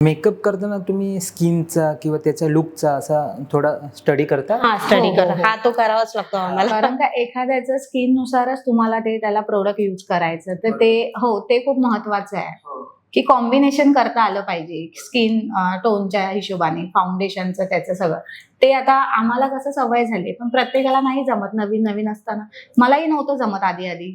Makeup करताना तुम्ही स्किनचा किंवा त्याच्या लुकचा असा थोडा स्टडी करता? हा स्टडी हो, कर. हो, हो. हा तो करावाच लागतो आम्हाला. कारण का एखाद्याचं स्किन नुसारच तुम्हाला ते त्याला प्रोडक्ट यूज करायचं. तर ते हो ते खूप महत्वाचं आहे. की कॉम्बिनेशन करता आलं पाहिजे. स्किन टोनच्या हिशोबाने फाउंडेशनचं त्याचं सगळं. ते आता आम्हाला कसं सवय झाली पण प्रत्येकाला नाही जमत नवीन नवीन असताना. मलाही नव्हतं जमत आधी आधी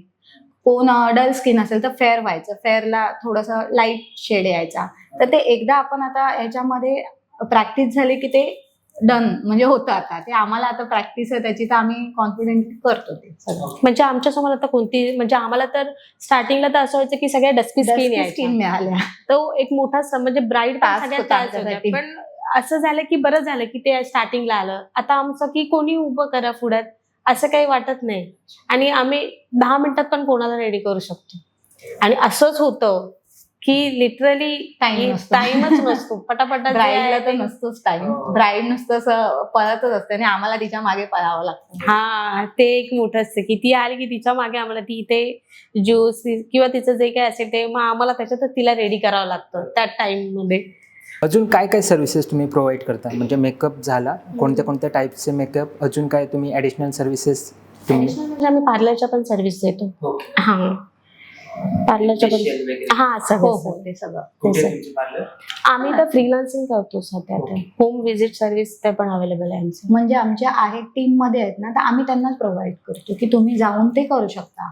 कोण डल स्किन असेल तर फेअर व्हायचं. फेअरला थोडंसं लाइट शेड यायचा. तर ते एकदा आपण आता ह्याच्यामध्ये प्रॅक्टिस झाली की ते डन म्हणजे होतं आता. ते आम्हाला आता प्रॅक्टिस आहे त्याची तर आम्ही कॉन्फिडेंट करतो ते सगळं. म्हणजे आमच्यासमोर आता कोणती म्हणजे आम्हाला तर स्टार्टिंगला तर असं व्हायचं की सगळ्या डस्की स्किन स्किन मिळाल्या. तो एक मोठा म्हणजे ब्राईट. पण असं झालं की बरं झालं की ते स्टार्टिंगला आलं. आता आमचं की कोणी उभं करा पुढ्यात असं काही वाटत नाही. आणि आम्ही दहा मिनिटात पण कोणाला रेडी करू शकतो. आणि असंच होतं की लिटरली. टाइमच नसतो. पटापटा ब्राईडला तर ते- नसतोच टाइम. ब्राईड नुसतं असं पळतच असते आणि आम्हाला तिच्यामागे पळावं लागतं. हा ते एक मोठं असतं की ती आली की तिच्यामागे आम्हाला ती ते ज्यूस किंवा तिचं जे काही असेल ते मग आम्हाला त्याच्यातच तिला रेडी करावं लागतं त्या टाइममध्ये. अजून काय काय सर्व्हिसेस तुम्ही प्रोव्हाइड करता? म्हणजे मेकअप झाला कोणत्या कोणत्या टाईपचे मेकअप अजून काय तुम्ही ॲडिशनल सर्व्हिसेस तुम्ही Additional म्हणजे आम्ही पार्लरच्या पण सर्व्हिस देतो. हा. पार्लरच्या पण हा हो सगळं हो सगळं. ते सगळं. ते सगळं. आम्ही तर फ्रीलान्सिंग करतो सध्या Okay. होम विजिट सर्व्हिस ते पण अवेलेबल आहे आमचं. म्हणजे आमच्या आहेत टीममध्ये आहेत ना तर आम्ही त्यांनाच प्रोव्हाइड करतो की तुम्ही जाऊन ते करू शकता.